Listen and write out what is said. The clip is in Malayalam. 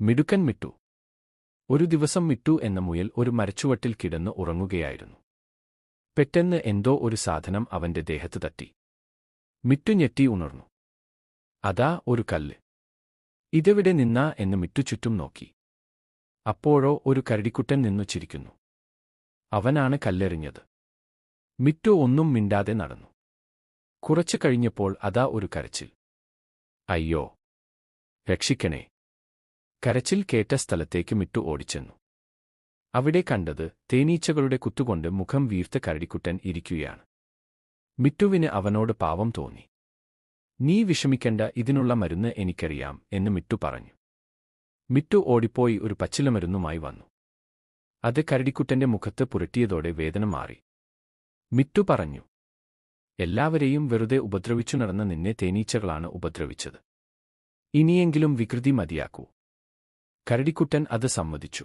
മിടുക്കൻ മിട്ടു. ഒരു ദിവസം മിട്ടു എന്ന മുയൽ ഒരു മരച്ചുവട്ടിൽ കിടന്ന് ഉറങ്ങുകയായിരുന്നു. പെട്ടെന്ന് എന്തോ ഒരു സാധനം അവന്റെ ദേഹത്ത് തട്ടി. മിട്ടു ഞെട്ടി ഉണർന്നു. അതാ ഒരു കല്ല്. ഇതെവിടെ നിന്നാ എന്ന് മിട്ടു ചുറ്റും നോക്കി. അപ്പോഴോ ഒരു കരടിക്കുട്ടൻ നിന്നു ചിരിക്കുന്നു. അവനാണ് കല്ലെറിഞ്ഞത്. മിറ്റു ഒന്നും മിണ്ടാതെ നടന്നു. കുറച്ചു കഴിഞ്ഞപ്പോൾ അതാ ഒരു കരച്ചിൽ. അയ്യോ. രക്ഷിക്കണേ. കരച്ചിൽ കേട്ട സ്ഥലത്തേക്ക് മിട്ടു ഓടിച്ചെന്നു. അവിടെ കണ്ടത് തേനീച്ചകളുടെ കുത്തുകൊണ്ട് മുഖം വീർത്ത കരടിക്കുട്ടൻ ഇരിക്കുകയാണ്. മിട്ടുവിന് അവനോട് പാവം തോന്നി. നീ വിഷമിക്കേണ്ട ഇതിനുള്ള മരുന്ന് എനിക്കറിയാം എന്ന് മിട്ടു പറഞ്ഞു. മിട്ടു ഓടിപ്പോയി ഒരു പച്ചിലമരുന്നുമായി വന്നു. അത് കരടിക്കുട്ടന്റെ മുഖത്ത് പുരട്ടിയതോടെ വേദന മാറി. മിട്ടു പറഞ്ഞു എല്ലാവരെയും വെറുതെ ഉപദ്രവിച്ചു നടന്ന നിന്നെ തേനീച്ചകളാണ് ഉപദ്രവിച്ചത്. ഇനിയെങ്കിലും വികൃതി മതിയാക്കൂ. കരടിക്കുട്ടൻ അത് സമ്മതിച്ചു